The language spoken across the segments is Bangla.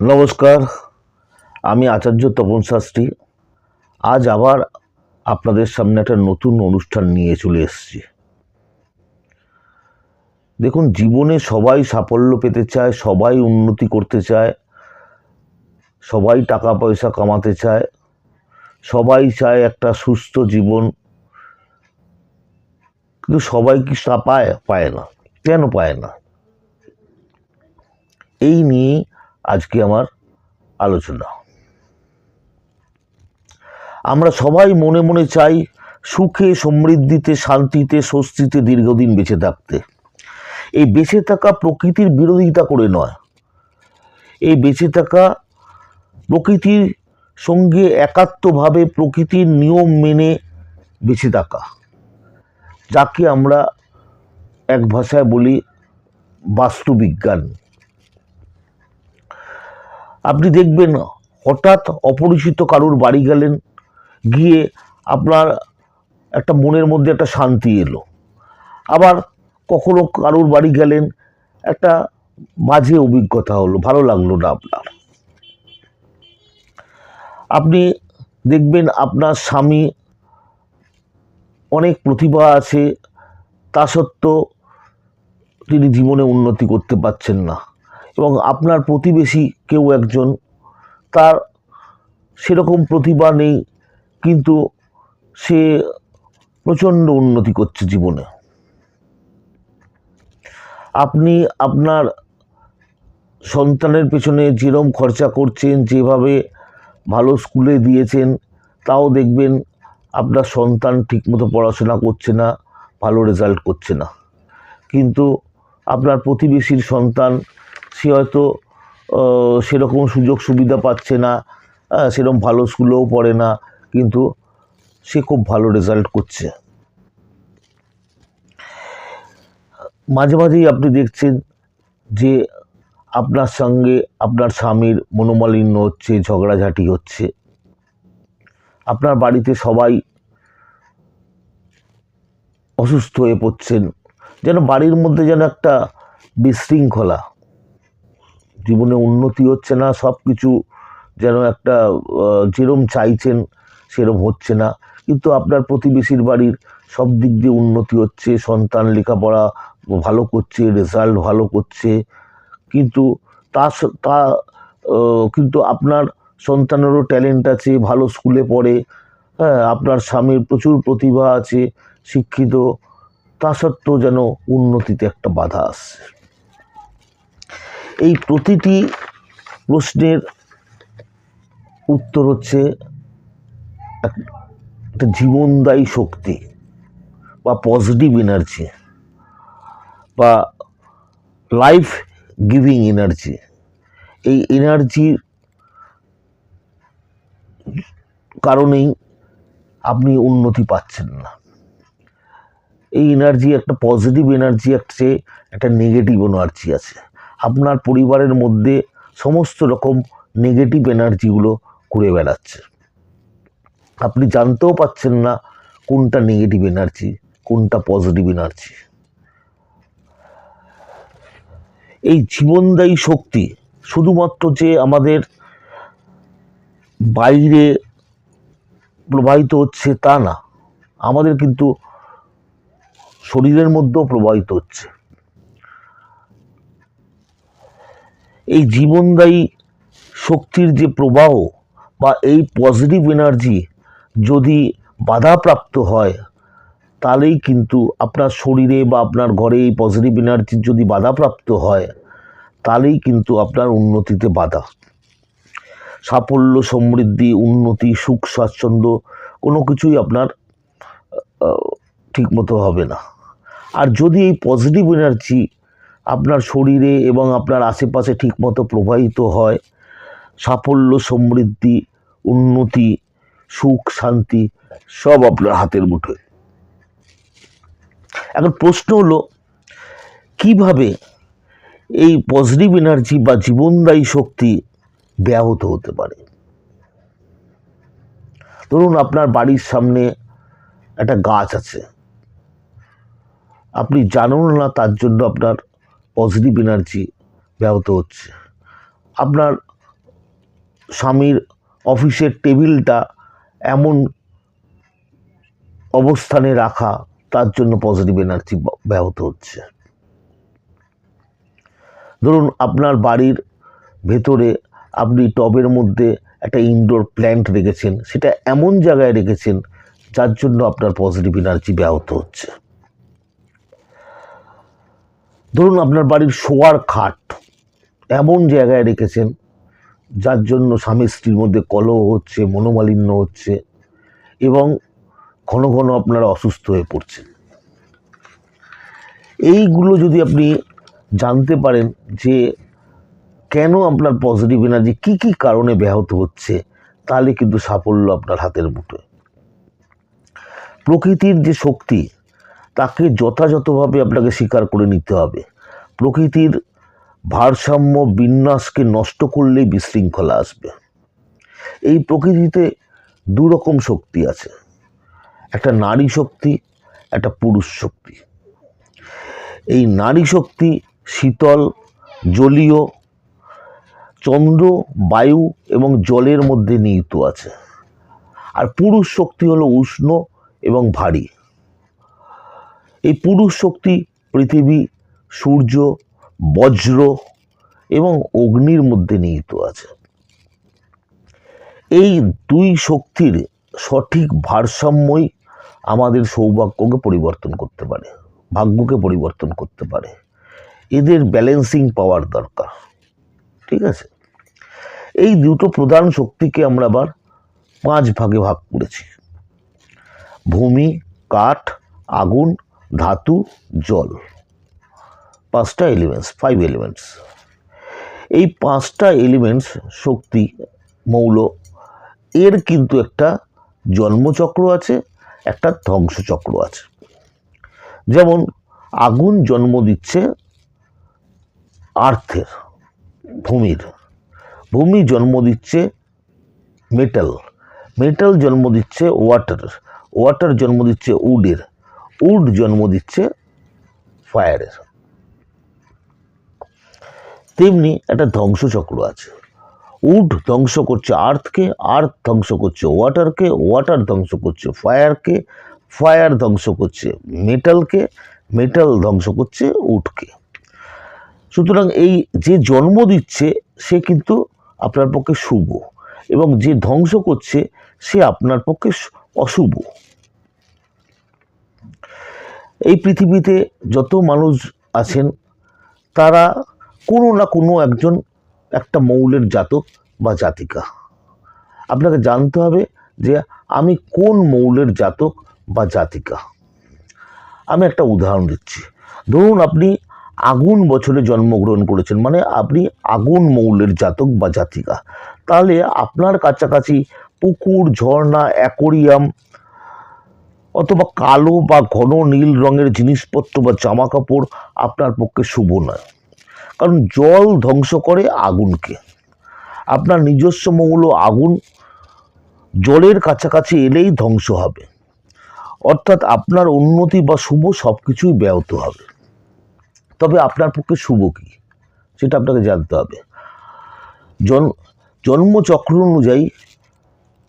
নমস্কার, আমি আচার্য তপন শাস্ত্রী। আজ আবার আপনাদের সামনে একটা নতুন অনুষ্ঠান নিয়ে চলে এসেছি। দেখুন, জীবনে সবাই সাফল্য পেতে চায়, সবাই উন্নতি করতে চায়, সবাই টাকা পয়সা কামাতে চায়, সবাই চায় একটা সুস্থ জীবন। কিন্তু সবাই কি তা পায় পায় না? কেন পায় না? এই নিয়ে আজকে আমার আলোচনা। আমরা সবাই মনে মনে চাই সুখে, সমৃদ্ধিতে, শান্তিতে, স্বস্তিতে, দীর্ঘদিন বেঁচে থাকতে। এই বেঁচে থাকা প্রকৃতির বিরোধিতা করে নয়। এই বেঁচে থাকা প্রকৃতির সঙ্গে একাত্মভাবে প্রকৃতির নিয়ম মেনে বেঁচে থাকা। যাকে আমরা এক ভাষায় বলি বাস্তুবিজ্ঞান। আপনি দেখবেন হঠাৎ অপরিচিত কারুর বাড়ি গেলেন, গিয়ে আপনার একটা মনের মধ্যে একটা শান্তি এলো। আবার কখনো কারুর বাড়ি গেলেন, একটা মাঝে অভিজ্ঞতা হলো, ভালো লাগল না আপনার। আপনি দেখবেন আপনার স্বামী অনেক প্রতিভা আছে, তা সত্ত্বেও তিনি জীবনে উন্নতি করতে পারছেন না। এবং আপনার প্রতিবেশী কেউ একজন, তার সেরকম প্রতিভা নেই, কিন্তু সে প্রচণ্ড উন্নতি করছে জীবনে। আপনি আপনার সন্তানের পেছনে যেরম খরচা করছেন, যেভাবে ভালো স্কুলে দিয়েছেন, তাও দেখবেন আপনার সন্তান ঠিকমতো পড়াশোনা করছে না, ভালো রেজাল্ট করছে না। কিন্তু আপনার প্রতিবেশীর সন্তান সে হয়তো সেরকম সুযোগ সুবিধা পাচ্ছে না সেরকম ভালো স্কুলেও পড়ে না, কিন্তু সে খুব ভালো রেজাল্ট করছে। মাঝে মাঝেই আপনি দেখছেন যে আপনার সঙ্গে আপনার স্বামীর মনোমালিন্য হচ্ছে, ঝগড়াঝাটি হচ্ছে। আপনার বাড়িতে সবাই অসুস্থ হয়ে পড়ছেন, যেন বাড়ির মধ্যে যেন একটা বিশৃঙ্খলা। জীবনে উন্নতি হচ্ছে না সব কিছু যেন একটা যেরম চাইছেন সেরম হচ্ছে না। কিন্তু আপনার প্রতিবেশীর বাড়ির সব দিক দিয়ে উন্নতি হচ্ছে, সন্তান লেখাপড়া ভালো করছে রেজাল্ট ভালো করছে। কিন্তু তা তা কিন্তু আপনার সন্তানেরও ট্যালেন্ট আছে, ভালো স্কুলে পড়ে হ্যাঁ আপনার স্বামীর প্রচুর প্রতিভা আছে, শিক্ষিত, তা সত্ত্বেও যেন উন্নতিতে একটা বাধা আসছে। এই প্রতিটি প্রশ্নের উত্তর হচ্ছে একটা জীবনদায়ী শক্তি বা পজিটিভ এনার্জি বা লাইফ গিভিং এনার্জি এই এনার্জির কারণেই আপনি উন্নতি পাচ্ছেন না। এই এনার্জি একটা পজিটিভ এনার্জি আছে একটা নেগেটিভ এনার্জি আছে। আপনার পরিবারের মধ্যে সমস্ত রকম নেগেটিভ এনার্জিগুলো ঘুরে বেড়াচ্ছে। আপনি জানতেও পাচ্ছেন না কোনটা নেগেটিভ এনার্জি কোনটা পজিটিভ এনার্জি এই জীবনদায়ী শক্তি শুধুমাত্র যে আমাদের বাইরে প্রবাহিত হচ্ছে তা না, আমাদের কিন্তু শরীরের মধ্যেও প্রবাহিত হচ্ছে। এই জীবনদায়ী শক্তির যে প্রবাহ বা এই পজিটিভ এনার্জি যদি বাধাপ্রাপ্ত হয়, তাহলেই কিন্তু আপনার শরীরে বা আপনার ঘরে এই পজিটিভ এনার্জির যদি বাধাপ্রাপ্ত হয়, তাহলেই কিন্তু আপনার উন্নতিতে বাধা। সাফল্য, সমৃদ্ধি, উন্নতি, সুখ, স্বাচ্ছন্দ্য কোনো কিছুই আপনার ঠিকমতো হবে না। আর যদি এই পজিটিভ এনার্জি আপনার শরীরে এবং আপনার আশেপাশে ঠিকমতো প্রবাহিত হয়। সাফল্য, সমৃদ্ধি, উন্নতি, সুখ, শান্তি সব আপনার হাতের মুঠোয়। এখন প্রশ্ন হলো, কীভাবে এই পজিটিভ এনার্জি বা জীবনদায়ী শক্তি ব্যাহত হতে পারে? ধরুন আপনার বাড়ির সামনে একটা গাছ আছে। আপনি জানুন না তার জন্য আপনার পজিটিভ এনার্জি ব্যাহত হচ্ছে। আপনার স্বামীর অফিসের টেবিলটা এমন অবস্থানে রাখা, তার জন্য পজিটিভ এনার্জি ব্যাহত হচ্ছে। ধরুন আপনার বাড়ির ভেতরে আপনি টবের মধ্যে একটা ইনডোর প্ল্যান্ট রেখেছেন, সেটা এমন জায়গায় রেখেছেন, যার জন্য আপনার পজিটিভ এনার্জি ব্যাহত হচ্ছে। ধরুন আপনার বাড়ির শোয়ার খাট এমন জায়গায় রেখেছেন, যার জন্য স্বামী স্ত্রীর মধ্যে কলহ হচ্ছে, মনোমালিন্য হচ্ছে এবং ঘন ঘন আপনারা অসুস্থ হয়ে পড়ছেন। এইগুলো যদি আপনি জানতে পারেন যে কেন আপনার পজিটিভ এনার্জি কী কী কারণে ব্যাহত হচ্ছে, তাহলে কিন্তু সাফল্য আপনার হাতের মুঠোয়। প্রকৃতির যে শক্তি তাকে যথাযথভাবে আপনাকে স্বীকার করে নিতে হবে। প্রকৃতির ভারসাম্য বিন্যাসকে নষ্ট করলেই বিশৃঙ্খলা আসবে। এই প্রকৃতিতে দু রকম শক্তি আছে। একটা নারী শক্তি, একটা পুরুষ শক্তি। এই নারী শক্তি শীতল, জলীয়, চন্দ্র, বায়ু এবং জলের মধ্যে নিহিত আছে। আর পুরুষ শক্তি হলো উষ্ণ এবং ভারী। এই পুরুষ শক্তি, পৃথিবী, সূর্য, বজ্র এবং অগ্নির মধ্যে নিহিত আছে। এই দুই শক্তির সঠিক ভারসাম্যই আমাদের সৌভাগ্যকে পরিবর্তন করতে পারে, ভাগ্যকে পরিবর্তন করতে পারে। এদের ব্যালেন্সিং পাওয়ার দরকার, ঠিক আছে? এই দুটো প্রধান শক্তিকে আমরা আবার পাঁচ ভাগে ভাগ করেছি। ভূমি, কাঠ, আগুন ধাতু, জল। পাঁচটা এলিমেন্টস ফাইভ এলিমেন্টস এই পাঁচটা এলিমেন্টস শক্তি, মৌল, এর কিন্তু একটা জন্মচক্র আছে, একটা ধ্বংসচক্র আছে। যেমন, আগুন জন্ম দিচ্ছে আর্থের, ভূমির। ভূমি জন্ম দিচ্ছে মেটাল মেটাল জন্ম দিচ্ছে ওয়াটার ওয়াটার জন্ম দিচ্ছে উডের। উড জন্ম দিচ্ছে ফায়ারের তেমনি একটা ধ্বংসচক্র আছে। উড ধ্বংস করছে আর্থকে আর্থ ধ্বংস করছে ওয়াটারকে ওয়াটার ধ্বংস করছে ফায়ারকে ফায়ার ধ্বংস করছে মেটালকে মেটাল ধ্বংস করছে উডকে। সুতরাং এই যে জন্ম দিচ্ছে, সে কিন্তু আপনার পক্ষে শুভ এবং যে ধ্বংস করছে, সে আপনার পক্ষে অশুভ। এই পৃথিবীতে যত মানুষ আছেন, তারা কোনো না কোনো একজন একটা মৌলের জাতক বা জাতিকা। আপনাকে জানতে হবে যে আমি কোন মৌলের জাতক বা জাতিকা। আমি একটা উদাহরণ দিচ্ছি। ধরুন আপনি আগুন বছরে জন্মগ্রহণ করেছেন মানে আপনি আগুন মৌলের জাতক বা জাতিকা। তাহলে আপনার কাছাকাছি পুকুর, ঝর্ণা, অ্যাকোরিয়াম অথবা কালো বা ঘন নীল রঙের জিনিসপত্র বা জামা কাপড় আপনার পক্ষে শুভ নয়। কারণ জল ধ্বংস করে আগুনকে। আপনার নিজস্ব মৌল আগুন জলের কাছাকাছি এলেই ধ্বংস হবে। অর্থাৎ আপনার উন্নতি বা শুভ সব কিছুই ব্যাহত হবে। তবে আপনার পক্ষে শুভ কী, সেটা আপনাকে জানতে হবে। জন জন্মচক্র অনুযায়ী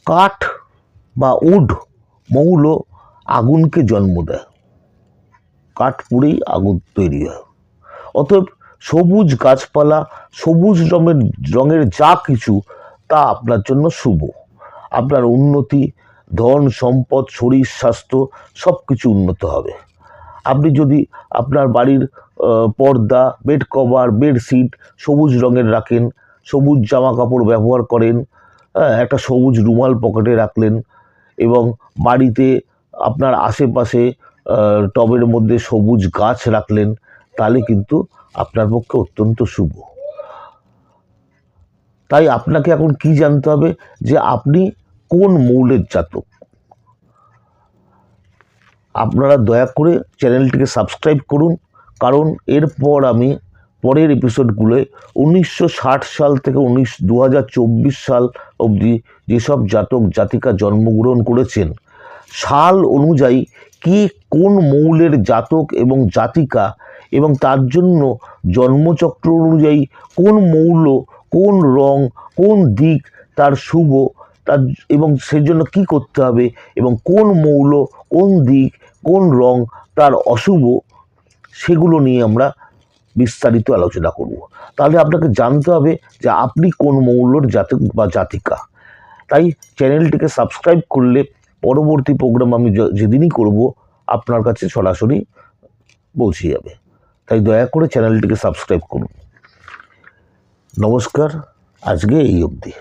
কাঠ বা উড মৌল আগুনকে জন্ম দেয়। কাঠ পুড়েই আগুন তৈরি হয়। অতএব সবুজ গাছপালা সবুজ রঙের রঙের যা কিছু তা আপনার জন্য শুভ। আপনার উন্নতি ধন সম্পদ শরীর স্বাস্থ্য সব কিছু উন্নত হবে। আপনি যদি আপনার বাড়ির পর্দা বেড কভার বেডশিট সবুজ রঙের রাখেন সবুজ জামা কাপড় ব্যবহার করেন হ্যাঁ, একটা সবুজ রুমাল পকেটে রাখলেন এবং বাড়িতে আপনার আশেপাশে টবের মধ্যে সবুজ গাছ রাখলেন, তাহলে কিন্তু আপনার পক্ষে অত্যন্ত শুভ। তাই আপনাকে এখন কি জানতে হবে? যে আপনি কোন মৌলের জাতক? আপনারা দয়া করে চ্যানেলটিকে সাবস্ক্রাইব করুন, কারণ এরপর আমি পরের এপিসোডগুলোয় উনিশশো ষাট সাল থেকে উনিশ, দু সাল অবধি যেসব জাতক, জাতিকা জন্মগ্রহণ করেছেন সাল অনুযায়ী কে কোন মৌলের জাতক এবং জাতিকা এবং তার জন্য জন্মচক্র অনুযায়ী কোন মৌল, কোন রং, কোন দিক তার শুভ, তার এবং সেই জন্য কী করতে হবে এবং কোন মৌল, কোন দিক, কোন রং তার অশুভ, সেগুলো নিয়ে আমরা বিস্তারিত আলোচনা করব। তাহলে আপনাকে জানতে হবে যে আপনি কোন মৌলর জাতক বা জাতিকা। তাই চ্যানেলটিকে সাবস্ক্রাইব করলে পরবর্তী প্রোগ্রাম আমি যেদিনই করব, আপনার কাছে সরাসরি পৌঁছে যাবে। তাই দয়া করে চ্যানেলটিকে সাবস্ক্রাইব করুন। নমস্কার, আজকে এই অবধি।